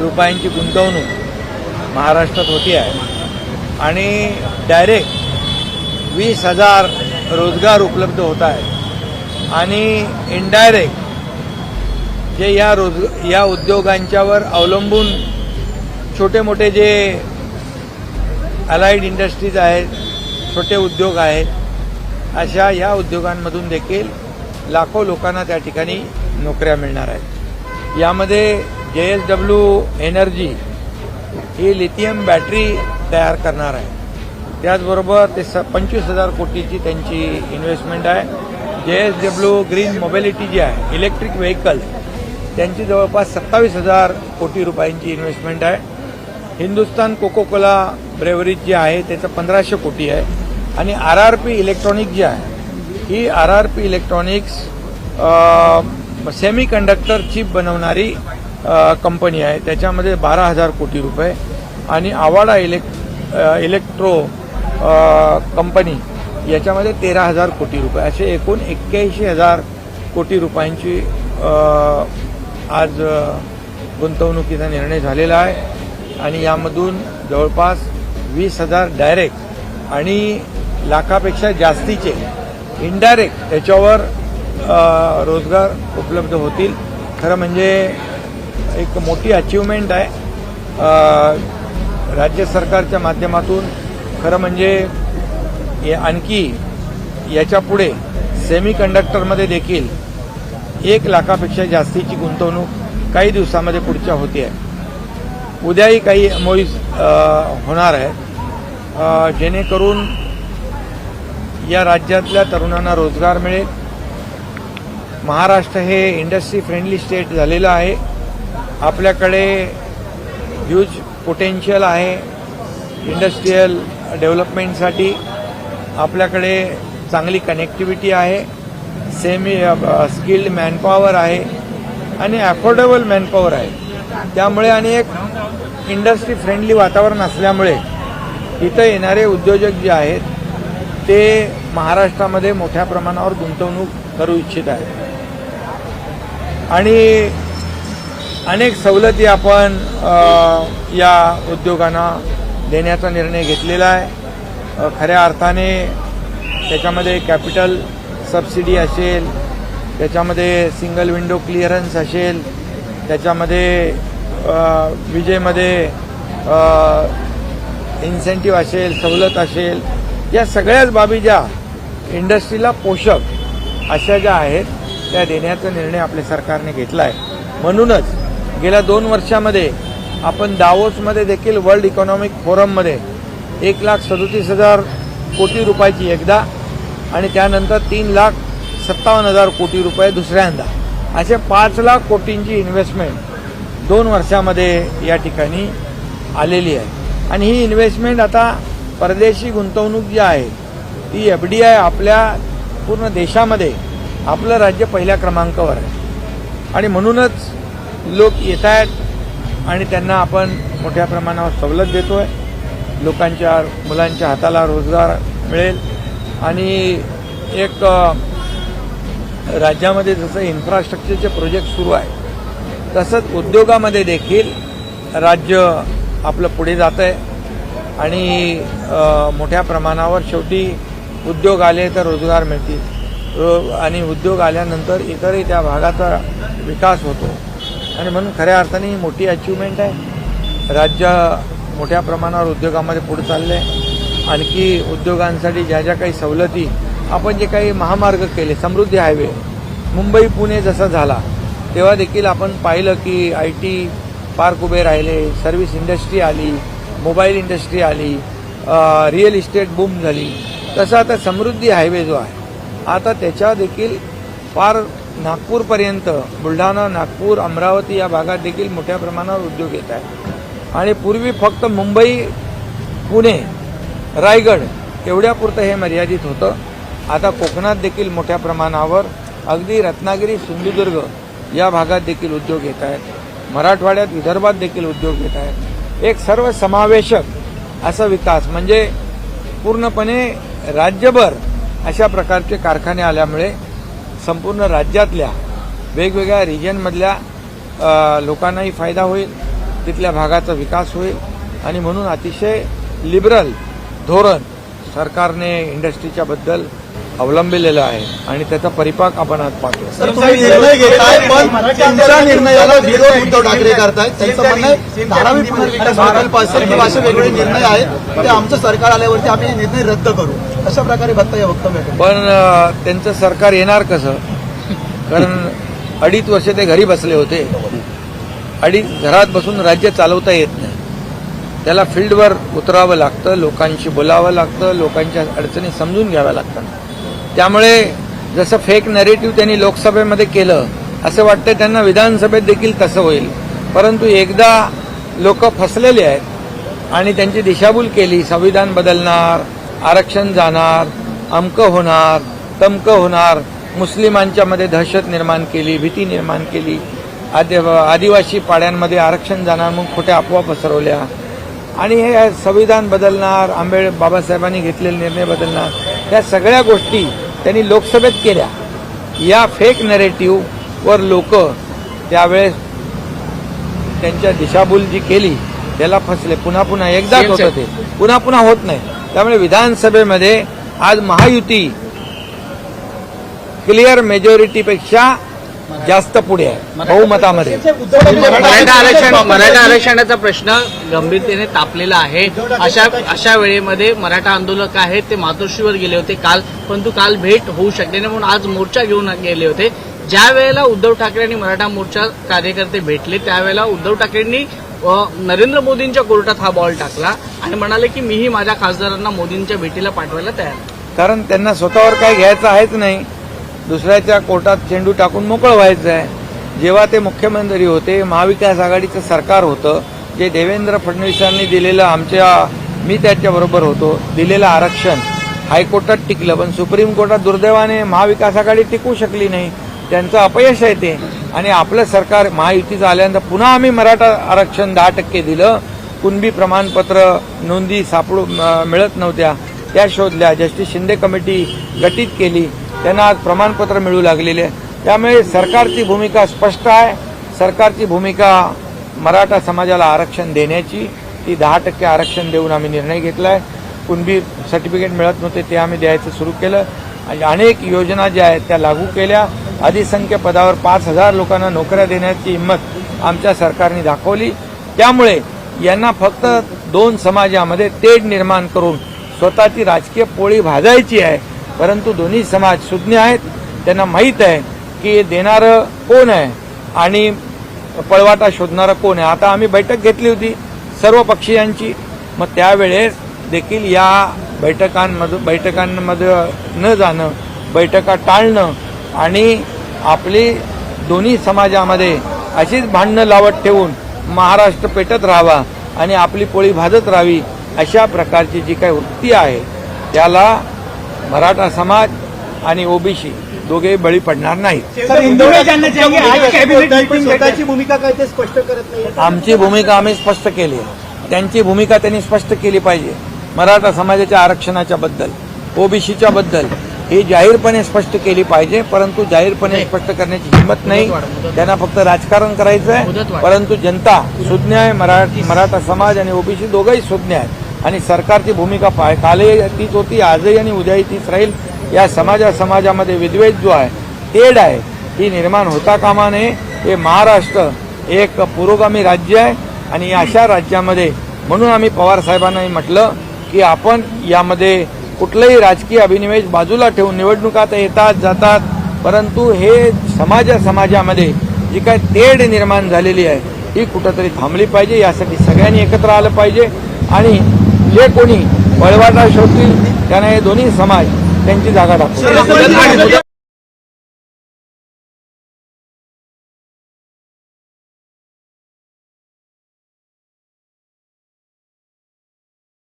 रुपयांची गुंतवणूक महाराष्ट्रात होती आहे. आणि डायरेक्ट वीस हजार रोजगार उपलब्ध होत आहे. आणि इनडायरेक्ट जे या रोज या उद्योगांच्यावर अवलंबून छोटे मोठे जे अलाइड इंडस्ट्रीज आहेत छोटे उद्योग आहेत अशा या उद्योगांमधून देखील लाखो लोकांना त्या ठिकाणी नोकऱ्या मिळणार आहेत. यामध्ये जे एस डब्ल्यू एनर्जी ही लिथियम बॅटरी तयार करणार आहे. त्याचबरोबर ते स पंचवीस हजार कोटीची त्यांची इन्व्हेस्टमेंट आहे. J S W green mobility जी आहे इलेक्ट्रिक व्हेकल्स त्यांची जवळपास सत्तावीस हजार कोटी रुपयांची इन्व्हेस्टमेंट आहे. हिंदुस्तान कोको कोला ब्रेवरीज जी आहे त्याचं पंधराशे कोटी आहे. आणि आर आर पी इलेक्ट्रॉनिक जी आहे ही R R P electronics semiconductor chip बनवणारी कंपनी आहे. त्याच्यामध्ये बारा हजार कोटी रुपये. आणि आवाडा इलेक् इलेक्ट्रो कंपनी याच्यामध्ये तेरा हजार कोटी रुपये. असे एकूण एक्क्याऐंशी हजार कोटी रुपयांची आज गुंतवणुकीचा निर्णय झालेला आहे. आणि यामधून जवळपास वीस हजार डायरेक्ट आणि लाखापेक्षा जास्तीचे इनडायरेक्ट याच्यावर रोजगार उपलब्ध होतील. खरं म्हणजे एक मोठी अचिव्हमेंट आहे. राज्य सरकारच्या माध्यमातून खरं म्हणजे आणखी याच्यापुढे सेमी कंडक्टरमध्ये देखील एक लाखापेक्षा जास्तीची गुंतवणूक काही दिवसामध्ये पुढच्या होती. आहे उद्याही काही मोहीज होणार आहे. जेणेकरून या राज्यातल्या तरुणांना रोजगार मिळेल. महाराष्ट्र हे इंडस्ट्री फ्रेंडली स्टेट झालेलं आहे. आपल्याकडे ह्यूज पोटेन्शियल आहे इंडस्ट्रीयल डेव्हलपमेंटसाठी आपल्याकडे चांगली कनेक्टिव्हिटी आहे सेमी स्किल्ड मॅनपॉवर आहे आणि ॲफोर्डेबल मॅनपॉवर आहे. त्यामुळे आणि एक इंडस्ट्री फ्रेंडली वातावरण असल्यामुळे इथं येणारे उद्योजक जे आहेत ते महाराष्ट्रामध्ये मोठ्या प्रमाणावर गुंतवणूक करू इच्छित आहेत. आणि अनेक सवलती आपण या उद्योगांना देण्याचा निर्णय घेतलेला आहे. खऱ्या अर्थाने त्याच्यामध्ये कॅपिटल सबसिडी असेल त्याच्यामध्ये सिंगल विंडो क्लिअरन्स असेल त्याच्यामध्ये विजेमध्ये इन्सेंटिव्ह असेल सवलत असेल या सगळ्याच बाबी ज्या इंडस्ट्रीला पोषक अशा ज्या आहेत त्या देण्याचा निर्णय आपल्या सरकारने घेतला आहे म्हणूनच गेल्या दोन वर्षामध्ये आपण दावोसमध्ये देखील वर्ल्ड इकॉनॉमिक फोरममध्ये एक लाख सदोतीस हजार कोटी रुपयाची एकदा आणि त्यानंतर तीन लाख सत्तावन्न हजार कोटी रुपये दुसऱ्यांदा. असे पाच लाख कोटींची इन्व्हेस्टमेंट दोन वर्षामध्ये या ठिकाणी आलेली आहे. आणि ही इन्व्हेस्टमेंट आता परदेशी गुंतवणूक जी आहे ती एफ डी आय आपल्या पूर्ण देशामध्ये आपलं राज्य पहिल्या क्रमांकावर आहे. आणि म्हणूनच लोक येत आहेत आणि त्यांना आपण मोठ्या प्रमाणावर सवलत देतो आहे लोकांच्या मुलांच्या हाताला रोजगार मिळेल. आणि एक राज्यामध्ये जसं इन्फ्रास्ट्रक्चरचे प्रोजेक्ट सुरू आहे तसंच उद्योगामध्ये देखील राज्य आपलं पुढे जात आहे आणि मोठ्या प्रमाणावर शेवटी उद्योग आले तर रोजगार मिळतील. आणि उद्योग आल्यानंतर इतरही त्या भागाचा विकास होतो. आणि म्हणून खऱ्या अर्थाने ही मोठी अचिव्हमेंट आहे. राज्य मोठ्या प्रमाणावर उद्योगामध्ये पुढे चाललं आहे आणखी उद्योगांसाठी ज्या ज्या काही सवलती आपण जे काही महामार्ग केले समृद्धी हायवे मुंबई पुणे जसा झाला तेव्हा देखील आपण पाहिलं की आय टी पार्क उभे राहिले सर्व्हिस इंडस्ट्री आली मोबाईल इंडस्ट्री आली रिअल इस्टेट बूम झाली. तसं आता समृद्धी हायवे जो आहे आता त्याच्या देखील फार नागपूरपर्यंत बुलढाणा नागपूर अमरावती या भागात देखील मोठ्या प्रमाणावर उद्योग येत आहेत. आणि पूर्वी फक्त मुंबई पुणे रायगड एवढ्यापुरतं हे मर्यादित होतं. आता कोकणात देखील मोठ्या प्रमाणावर अगदी रत्नागिरी सिंधुदुर्ग या भागात देखील उद्योग येत आहेत. मराठवाड्यात विदर्भात देखील उद्योग येत आहेत. एक सर्व समावेशक असा विकास म्हणजे पूर्णपणे राज्यभर अशा प्रकारचे कारखाने आल्यामुळे संपूर्ण राज्यातल्या वेगवेगळ्या रिजनमधल्या लोकांनाही फायदा होईल तिथल्या भागाचा विकास होईल. आणि म्हणून अतिशय लिबरल धोरण सरकारने इंडस्ट्रीच्या बद्दल अवलंबिलेलं आहे. आणि त्याचा परिपाक आपण आज पाहतो निर्णय घेताय पण निर्णयाला विरोध उद्धव ठाकरे करतायत. त्यांचं म्हणणं आहे धारावी पुनर्विकास प्रकल्प असेल किंवा असे वेगवेगळे निर्णय आहेत. ते आमचं सरकार आल्यावरती आम्ही हे निर्णय रद्द करू. अशा प्रकारे भत्ता या वक्तव्य पण त्यांचं सरकार येणार कसं? कारण अडीच वर्ष ते घरी बसले होते. अडीच घरात बसून राज्य चालवता येत नाही. त्याला फील्डवर उतरावं लागतं लोकांशी बोलावं लागतं लोकांच्या अडचणी समजून घ्याव्या लागतात. त्यामुळे जसं फेक नरेटिव्ह त्यांनी लोकसभेमध्ये केलं असं वाटतं त्यांना विधानसभेत देखील तसं होईल. परंतु एकदा लोक फसलेले आहेत आणि त्यांची दिशाभूल केली संविधान बदलणार आरक्षण जाणार अमकं होणार तमकं होणार मुस्लिमांच्या मध्ये दहशत निर्माण केली भीती निर्माण केली. आदि आदिवासी पाड्यांमध्ये आरक्षण जाणार मग खोट्या अफवा पसरवल्या. आणि हे संविधान बदलणार आंबेड बाबासाहेबांनी घेतलेले निर्णय बदलणार. या सगळ्या गोष्टी त्यांनी लोकसभेत केल्या. या फेक नरेटिव्ह वर लोक त्यावेळेस त्यांच्या दिशाभूल जी केली त्याला फसले. पुन्हा पुन्हा एकदाच होत ते. पुन्हा पुन्हा होत नाही. त्यामुळे विधानसभेमध्ये आज महायुती क्लिअर मेजॉरिटीपेक्षा जास्त पुढे आहे बहुमतामध्ये. मराठा आरक्षण मराठा आरक्षणाचा प्रश्न गंभीरतेने तापलेला आहे. अशा अशा वेळेमध्ये मराठा आंदोलक आहेत ते मातोश्रीवर गेले होते काल परंतु काल भेट होऊ शकले नाही म्हणून आज मोर्चा घेऊन गेले होते. ज्या वेळेला उद्धव ठाकरे आणि मराठा मोर्चा कार्यकर्ते भेटले त्यावेळेला उद्धव ठाकरेंनी नरेंद्र मोदींच्या कोर्टात हा बॉल टाकला आणि म्हणाले की मीही माझ्या खासदारांना मोदींच्या भेटीला पाठवायला तयार कारण त्यांना स्वतःवर काय घ्यायचं आहेच नाही. दुसऱ्याच्या कोर्टात चेंडू टाकून मोकळं व्हायचं आहे जेव्हा ते मुख्यमंत्री होते महाविकास आघाडीचं सरकार होतं जे देवेंद्र फडणवीसांनी दिलेलं आमच्या मी त्याच्याबरोबर होतो दिलेलं आरक्षण हायकोर्टात टिकलं पण सुप्रीम कोर्टात दुर्दैवाने महाविकास आघाडी टिकू शकली नाही. त्यांचं अपयश आहे ते. आणि आपलं सरकार महायुतीचं आल्यानंतर पुन्हा आम्ही मराठा आरक्षण दहा टक्के दिलं. कुणबी प्रमाणपत्र नोंदी सापडू म- मिळत नव्हत्या. त्या शोधल्या. जस्टिस शिंदे कमिटी गठीत केली. त्यांना आज प्रमाणपत्र मिळू लागलेले. त्यामुळे सरकारची भूमिका स्पष्ट आहे. सरकारची भूमिका मराठा समाजाला आरक्षण देण्याची ती दहा टक्के आरक्षण देऊन आम्ही निर्णय घेतला आहे कुणबी सर्टिफिकेट मिळत नव्हते ते आम्ही द्यायचं सुरू केलं. आणि अनेक योजना ज्या आहेत त्या लागू केल्या. अधिसंख्य पदावर पाच हजार लोकांना नोकऱ्या देण्याची हिंमत आमच्या सरकारने दाखवली. त्यामुळे यांना फक्त दोन समाजामध्ये तेढ निर्माण करून स्वतःची राजकीय पोळी भाजायची आहे. परंतु दोन्ही समाज सुज्ञ आहेत. त्यांना माहीत आहे की देणारं कोण आहे आणि पळवाटा शोधणारं कोण आहे. आता आम्ही बैठक घेतली होती सर्व पक्षीयांची. मग त्यावेळेस देखील या बैठकांमध्ये बैठकांमध्ये न जाणं बैठका टाळणं आणि आपली दोन्ही समाजामध्ये अशीच भांडणं लावत ठेवून महाराष्ट्र पेटत राहावा आणि आपली पोळी भाजत राहावी अशा प्रकारची जी काही वृत्ती आहे त्याला मराठा समाज आणि ओबीसी दोघेही बळी पडणार नाहीत. आमची भूमिका आम्ही स्पष्ट केली आहे. त्यांची भूमिका त्यांनी स्पष्ट केली पाहिजे. मराठा समाजाच्या आरक्षणाच्या बद्दल ओबीसीच्या बद्दल ही जाहीरपणे स्पष्ट केली पाहिजे परंतु जाहीरपणे स्पष्ट करण्याची हिंमत नाही. त्यांना फक्त राजकारण करायचं आहे परंतु जनता सुज्ञ आहे मराठी मराठा समाज आणि ओबीसी दोघंही सुज्ञ आहेत आणि सरकारची भूमिका पाय कालही तीच होती आजही आणि उद्याही तीच राहील. या समाजा समाजामध्ये विद्वेष जो आहे तेढ आहे ही निर्माण होता कामा नये. हे महाराष्ट्र एक पुरोगामी राज्य आहे. आणि अशा राज्यामध्ये म्हणून आम्ही पवार साहेबांनाही म्हटलं की आपण यामध्ये कुठलंही राजकीय अभिनिवेश बाजूला ठेवून निवडणुका तर येतात जातात परंतु हे समाजा समाजामध्ये जी काय तेढ निर्माण झालेली आहे ही कुठंतरी थांबली पाहिजे यासाठी सगळ्यांनी एकत्र आलं पाहिजे. आणि जे कोणी पळवाटा शोधतील त्यांना हे दोन्ही समाज त्यांची जागा दाखवतील.